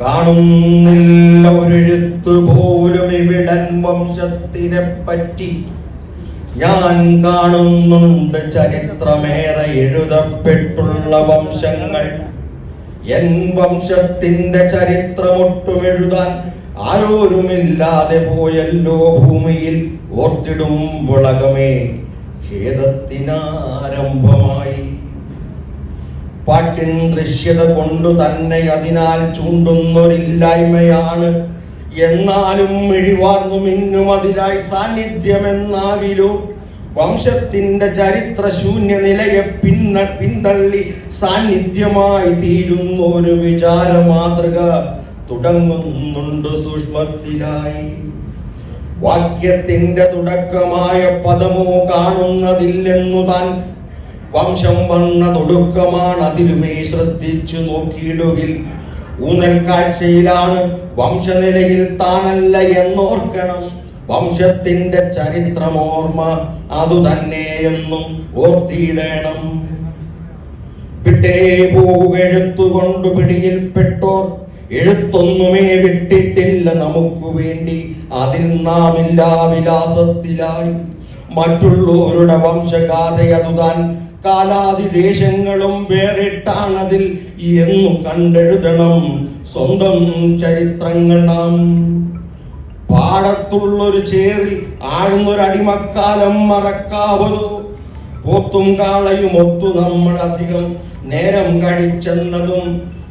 കാണുന്നില്ല ഒരെഴുത്തു പോലും ഇവിടൻ വംശത്തിനെ പറ്റി ഞാൻ കാണുന്നുണ്ട് ചരിത്രമേറെ എഴുതപ്പെട്ടുള്ള വംശങ്ങൾ. എൻ വംശത്തിന്റെ ചരിത്രമൊട്ടും എഴുതാൻ ആരോരുമില്ലാതെ പോയല്ലോ ഭൂമിയിൽ. ഓർത്തിടും മുളകമേ ഖേദത്തിനാരംഭമായി. പാട്ടിൻ ദൃശ്യത കൊണ്ടു തന്നെ അതിനാൽ ചൂണ്ടുന്നൊരില്ലായ്മയാണ്. എന്നാലും മിഴിവാർന്നു മിന്നും അതിലായി സാന്നിധ്യമെന്നാകിലോ? വംശത്തിന്റെ ചരിത്ര ശൂന്യ നിലയെ പിന്ന പിന്തള്ളി സാന്നിധ്യമായി തീരുന്ന ഒരു വിചാര മാതൃക തുടങ്ങുന്നുണ്ട് സൂക്ഷ്മത്തിലായി. വാക്യത്തിന്റെ തുടക്കമായ പദമോ കാണുന്നതില്ലെന്നു താൻ വംശം വന്നതൊടുക്കമാണ് അതിലുമേ ശ്രദ്ധിച്ചു നോക്കിയിടുകിൽ. ഊന്നൽ കാഴ്ചയിലാണ് വംശനിലയിൽ താനല്ല എന്നോർക്കണം. വംശത്തിന്റെ ചരിത്രമോർമ്മ അതുതന്നെയെന്നും ഓർത്തിയിടണം. പിട്ടേ പൂവെഴുത്തുകൊണ്ടു പിടിയിൽപ്പെട്ടോർ എഴുത്തൊന്നുമേ വിട്ടിട്ടില്ല നമുക്ക് വേണ്ടി. അതിൽ നാമില്ലാ വിലാസത്തിലായി. മറ്റുള്ളവരുടെ വംശഗാഥയതുതാൻ കാലാതിദേശങ്ങളും വേറിട്ടാണതിൽ എന്നു കണ്ടെഴുതണം സ്വന്തം ചരിത്രങ്ങൾ നാം. പാടത്തുള്ളൊരു ചേറിൽ ആഴ്ന്നൊരടിമക്കാലം മറക്കാവതോ പോത്തും കാളയും ഒത്തു നമ്മൾ അധികം നേരം കഴിച്ചെന്നതും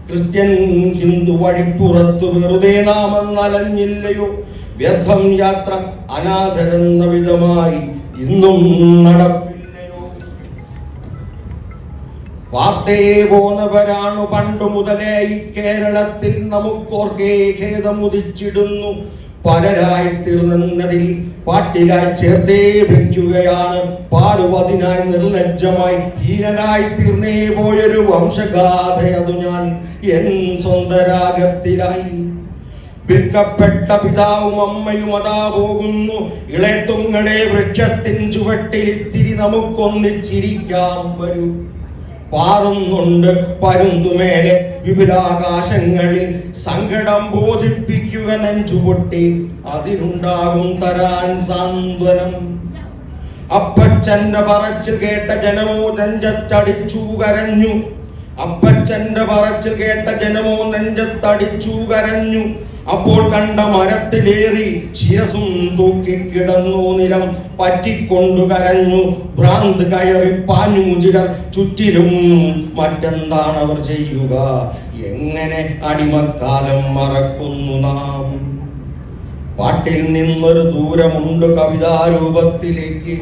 ക്രിസ്ത്യൻ ഹിന്ദു വഴിപ്പുറത്തു വെറുതെ നാമെന്നലഞ്ഞില്ലയോ? വ്യർത്ഥം യാത്ര അനാഥരെന്ന വിധമായി ഇന്നും നടപ്പില്ലയോ വാർത്തയെ പോന്നവരാണു പണ്ടു മുതലേ ഈ കേരളത്തിൽ നമുക്കോർക്കേ ഖേദമുദിച്ചിടുന്നു. പലരായി തീർന്നതിൽ പാട്ടിലായി ചേർത്തേ വയ്ക്കുകയാണ്. പാടുവതിനായി നിർലജ്ജമായി ഹീനനായി തീർന്നേ പോയൊരു വംശഗാഥ അതു ഞാൻ എൻ സ്വന്തരാഗത്തിലായി. വിൽക്കപ്പെട്ട പിതാവും അമ്മയും അതാ പോകുന്നു. ഇളയത്തുങ്ങളെ വൃക്ഷത്തിൻ ചുവട്ടിലിത്തിരി നമുക്കൊന്നിച്ചിരിക്കാം വരൂ. പാറുന്നുണ്ട് പരുന്തുമേലെ വിപുലാകാശങ്ങളിൽ സങ്കടം ബോധിപ്പിക്കുക നെഞ്ചുപൊട്ടി. അതിനുണ്ടാകും തരാൻ സാന്ത്വനം. അപ്പച്ചന്റെ പറച്ചിൽ കേട്ട ജനമോ നെഞ്ചത്തടിച്ചു കരഞ്ഞു. അപ്പച്ചന്റെ പറച്ചിൽ കേട്ട ജനമോ നെഞ്ചത്തടിച്ചു കരഞ്ഞു. അപ്പോൾ കണ്ട മരത്തിലേറി ശിരസും തൂക്കിക്കിടന്നു നിലം പറ്റിക്കൊണ്ടു കരഞ്ഞു. ഭ്രാന്ത് കയറി പാഞ്ഞു ചിലർ ചുറ്റിലും. മറ്റെന്താണ് അവർ ചെയ്യുക? എങ്ങനെ അടിമക്കാലം മറക്കുന്നു നാം? പാട്ടിൽ നിന്നൊരു ദൂരമുണ്ട് കവിതാരൂപത്തിലേക്ക്.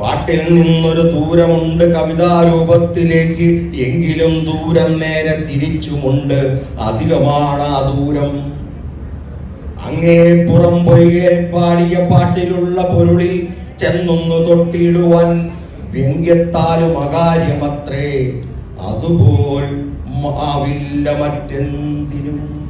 പാട്ടിൽ നിന്നൊരു ദൂരമുണ്ട് കവിതാരൂപത്തിലേക്ക് എങ്കിലും ദൂരം നേരെ തിരിച്ചുമുണ്ട്. അധികമാണ് ആ ദൂരം. അങ്ങേ പുറം പൊയ്യെ പാടിയ പാട്ടിലുള്ള പൊരുളിൽ ചെന്നൊന്നു തൊട്ടിടുവാൻ വ്യംഗ്യത്താലും അകാര്യമത്രേ. അതുപോൽ ആവില്ല മറ്റെന്തിനും.